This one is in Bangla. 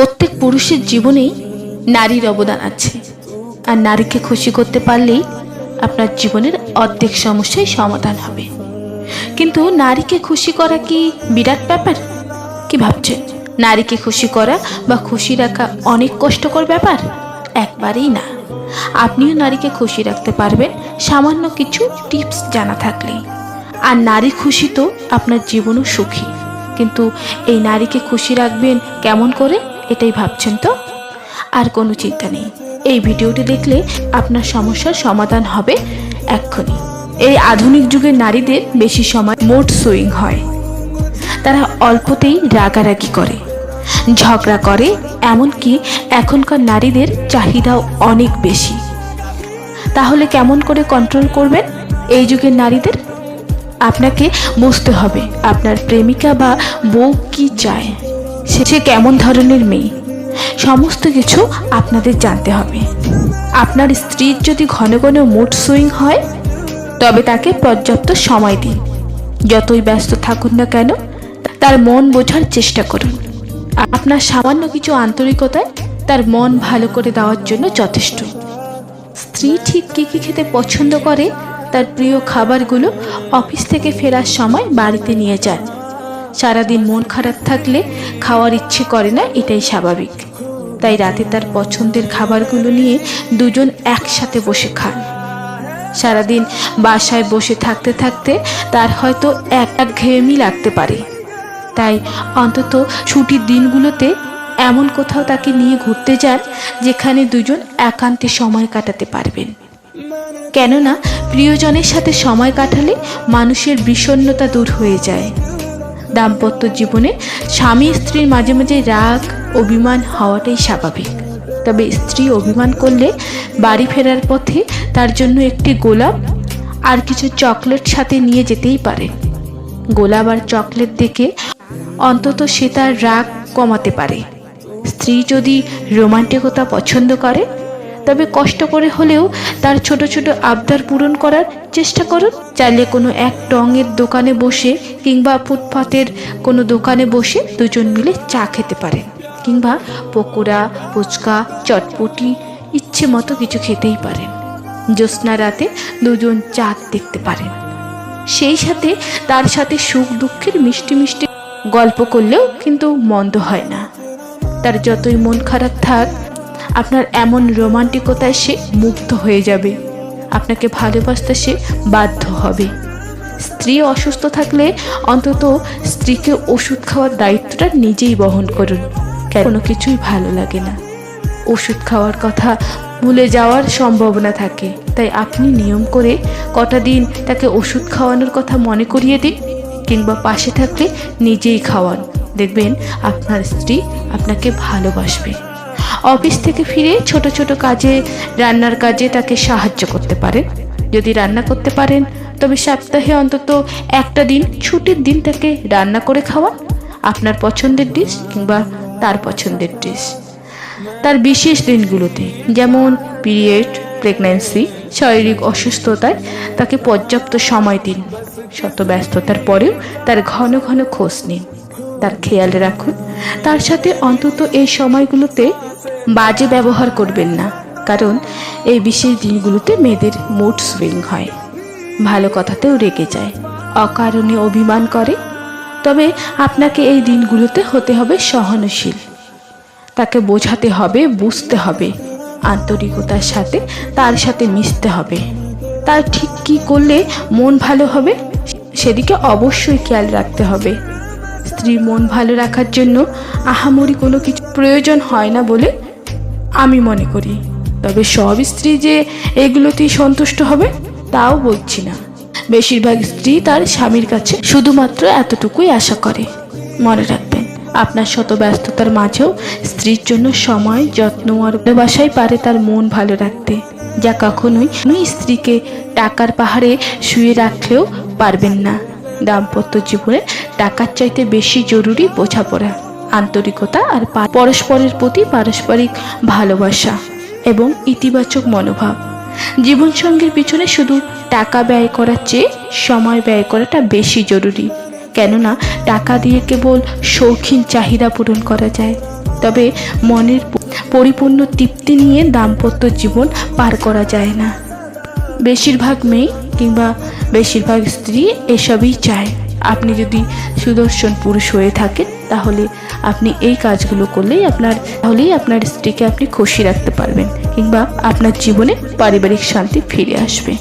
প্রত্যেক পুরুষের জীবনেই নারীর অবদান আছে। আর নারীকে খুশি করতে পারলেই আপনার জীবনের অর্ধেক সমস্যাই সমাধান হবে। কিন্তু নারীকে খুশি করা কি বিরাট ব্যাপার? কি ভাবছেন? নারীকে খুশি করা বা খুশি রাখা অনেক কষ্টকর ব্যাপার? একবারেই না। আপনিও নারীকে খুশি রাখতে পারবেন সামান্য কিছু টিপস জানা থাকলেই। আর নারী খুশি তো আপনার জীবনও সুখী। কিন্তু এই নারীকে খুশি রাখবেন কেমন করে? এটাই ভাবছেন তো? আর কোনো চিন্তা নেই। এই ভিডিওটি দেখলে আপনার সমস্যার সমাধান হবে এক্ষুনি। এই আধুনিক যুগের নারীদের বেশি সময় মোট সুইং হয়। তারা অল্পতেই রাগারাগি করে, ঝগড়া করে, এমনকি এখনকার নারীদের চাহিদাও অনেক বেশি। তাহলে কেমন করে কন্ট্রোল করবেন এই যুগের নারীদের? আপনাকে বুঝতে হবে আপনার প্রেমিকা বা বউ কি চায়। সে কেমন ধরনের মেয়ে? সমস্ত কিছু আপনাদের জানতে হবে। আপনার স্ত্রীর যদি ঘন ঘন মুড সুইং হয়, তবে তাকে পর্যাপ্ত সময় দিন। যতই ব্যস্ত থাকুন না কেন, তার মন বোঝার চেষ্টা করুন। আপনার সামান্য কিছু আন্তরিকতায় তার মন ভালো করে দেওয়ার জন্য যথেষ্ট। স্ত্রী ঠিক কী কী খেতে পছন্দ করে, তার প্রিয় খাবারগুলো অফিস থেকে ফেরার সময় বাড়িতে নিয়ে যান। সারাদিন মন খারাপ থাকলে খাওয়ার ইচ্ছে করে না, এটাই স্বাভাবিক। তাই রাতে তার পছন্দের খাবারগুলো নিয়ে দুজন একসাথে বসে খান। সারাদিন বাসায় বসে থাকতে থাকতে তার হয়তো এক এক ঘেয়েমি লাগতে পারে। তাই অন্তত ছুটির দিনগুলোতে এমন কোথাও তাকে নিয়ে ঘুরতে যান, যেখানে দুজন একান্তে সময় কাটাতে পারবেন। কেননা, প্রিয়জনের সাথে সময় কাটালে মানুষের বিষণ্ণতা দূর হয়ে যায়। দাম্পত্য জীবনে স্বামী স্ত্রীর মাঝে মাঝে রাগ, অভিমান হওয়াটাই স্বাভাবিক। তবে স্ত্রী অভিমান করলে বাড়ি ফেরার পথে তার জন্য একটি গোলাপ আর কিছু চকলেট সাথে নিয়ে যেতেই পারে। গোলাপ আর চকলেট দেখে অন্তত সে তার রাগ কমাতে পারে। স্ত্রী যদি রোমান্টিকতা পছন্দ করে তবে কষ্ট করে হলেও তার ছোট ছোট আবদার পূরণ করার চেষ্টা করুন। চাইলে কোনো এক টঙের দোকানে বসে কিংবা ফুটপাতের কোনো দোকানে বসে দুজন মিলে চা খেতে পারেন কিংবা পকোড়া, ফুচকা, চটপটি, ইচ্ছে মতো কিছু খেতেই পারেন। জ্যোৎস্না রাতে দুজন চাঁদ দেখতে পারেন। সেই সাথে তার সাথে সুখ দুঃখের মিষ্টি মিষ্টি গল্প করলেও কিন্তু মন্দ হয় না। তার যতই মন খারাপ থাক আপনার এমন রোমান্টিকতায় সে মুগ্ধ হয়ে যাবে। আপনাকে ভালোবাসতে সে বাধ্য হবে। স্ত্রী অসুস্থ থাকলে অন্তত স্ত্রীকে ওষুধ খাওয়ার দায়িত্বটা নিজেই বহন করুন। কোনো? কিছুই ভালো লাগে না। ওষুধ খাওয়ার কথা ভুলে যাওয়ার সম্ভাবনা থাকে। তাই আপনি নিয়ম করে কটা দিন তাকে ওষুধ খাওয়ানোর কথা মনে করিয়ে দিন কিংবা পাশে থাকলে নিজেই খাওয়ান। দেখবেন আপনার স্ত্রী আপনাকে ভালোবাসবে। অফিস থেকে ফিরে ছোট ছোট কাজে, রান্নার কাজে তাকে সাহায্য করতে পারেন। যদি রান্না করতে পারেন, তবে সপ্তাহে অন্তত একটা দিন ছুটির দিন তাকে রান্না করে খাওয়ান। আপনার পছন্দের ডিশ কিংবা তার পছন্দের ডিশ তার বিশেষ দিনগুলোতে, যেমন পিরিয়ড প্রেগন্যান্সি শারীরিক অসুস্থতায় তাকে পর্যাপ্ত সময় দিন। শত ব্যস্ততার পরেও তার ঘন ঘন খোঁজ নিন। তার খেয়াল রাখুন। তার সাথে অন্তত এই সময়গুলোতে বাজে ব্যবহার করবেন না, কারণ এই বিশেষ দিনগুলোতে মেয়েদের মুড সুইং হয়। ভালো কথাতেও রেগে যায়, অকারণে অভিমান করে। তবে আপনাকে এই দিনগুলোতে হতে হবে সহনশীল। তাকে বোঝাতে হবে, বুঝতে হবে, আন্তরিকতার সাথে তার সাথে মিশতে হবে। তার ঠিক কী করলে মন ভালো হবে, সেদিকে অবশ্যই খেয়াল রাখতে হবে। স্ত্রীর মন ভালো রাখার জন্য আহামরি কোনো কিছু প্রয়োজন হয় না বলে আমি মনে করি। তবে সব স্ত্রী যে এগুলোতেই সন্তুষ্ট হবে, তাও বলছি না। বেশিরভাগ স্ত্রী তার স্বামীর কাছে শুধুমাত্র এতটুকুই আশা করে। মনে রাখবেন, আপনার শত ব্যস্ততার মাঝেও স্ত্রীর জন্য সময়, যত্ন আর ভালোবাসাই পারে তার মন ভালো রাখতে, যা কখনোই নই স্ত্রীকে টাকার পাহাড়ে শুয়ে রাখলেও পারবেন না। দাম্পত্য জীবনে টাকার চাইতে বেশি জরুরি বোঝাপড়া, আন্তরিকতা আর পরস্পরের প্রতি পারস্পরিক ভালোবাসা এবং ইতিবাচক মনোভাব। জীবনসঙ্গীর পিছনে শুধু টাকা ব্যয় করার চেয়ে সময় ব্যয় করাটা বেশি জরুরি। কেননা, টাকা দিয়ে কেবল শৌখিন চাহিদা পূরণ করা যায়। তবে মনের পরিপূর্ণ তৃপ্তি নিয়ে দাম্পত্য জীবন পার করা যায় না। বেশিরভাগ মেয়ে কিংবা বেশিরভাগ স্ত্রী এসবই চায়। আপনি যদি সুদর্শন পুরুষ হয়ে থাকেন, তাহলে আপনি এই কাজগুলো করলেই আপনার, তাহলেই আপনার স্ত্রীকে আপনি খুশি রাখতে পারবেন কিংবা আপনার জীবনে পারিবারিক শান্তি ফিরে আসবে।